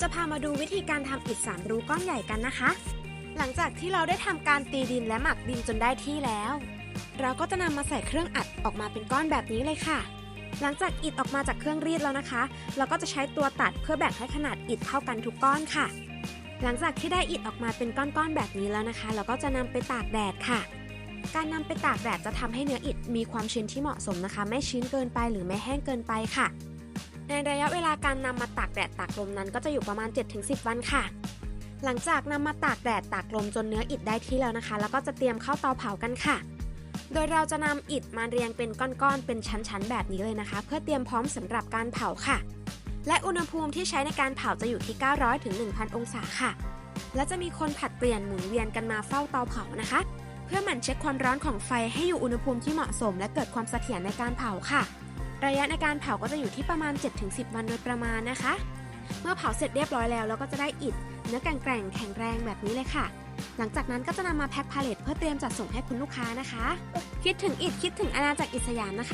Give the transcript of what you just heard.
จะพามาดูวิธีการทำอิฐสามรูก้อนใหญ่กันนะคะ หลังจากที่เราได้ทำการตีดินและหมักดินจนได้ที่แล้ว เราก็จะนำมาใส่เครื่องอัดออกมาเป็นก้อนแบบนี้เลยค่ะ หลังจากอิฐออกมาจากเครื่องรีดแล้วนะคะ เราก็จะใช้ตัวตัดเพื่อแบ่งให้ขนาดอิฐเท่ากันทุกก้อนค่ะ หลังจากที่ได้อิฐออกมาเป็นก้อนๆแบบนี้แล้วนะคะ เราก็จะนำไปตากแดดค่ะ การนำไปตากแดดจะทำให้เนื้ออิฐมีความชื้นที่เหมาะสมนะคะ ไม่ชื้นเกินไปหรือไม่แห้งเกินไปค่ะ ในระยะเวลาการนำมาตากแดดตากลมนั้นก็จะอยู่ประมาณ 7-10 วันค่ะ หลังจากนำมาตากแดดตากลมจนเนื้ออิฐได้ที่แล้วนะคะ แล้วก็จะเตรียมเข้าเตาเผากันค่ะ โดยเราจะนำอิฐมาเรียงเป็นก้อนๆ เป็นชั้นๆ แบบนี้เลยนะคะ เพื่อเตรียมพร้อมสำหรับการเผาค่ะ และอุณหภูมิที่ใช้ในการเผาจะอยู่ที่ 900ถึง1,000 องศาค่ะ และจะมีคนผัดเปลี่ยนหมุนเวียนกันมาเฝ้าเตาเผานะคะ เพื่อหมั่นเช็คความร้อนของไฟให้อยู่อุณหภูมิที่เหมาะสม และเกิดความเสถียรในการเผาค่ะ ระยะในการเผาก็จะอยู่ที่ประมาณ 7-10 วันโดยประมาณนะคะ เมื่อเผาเสร็จเรียบร้อยแล้วเราก็จะได้อิฐเนื้อแกร่งแข็งแรงแบบนี้เลยค่ะ หลังจากนั้นก็จะนำมาแพ็คพาเลทเพื่อเตรียมจัดส่งให้คุณลูกค้านะคะ คิดถึงอิฐคิดถึงอาณาจักรอิสยามนะคะ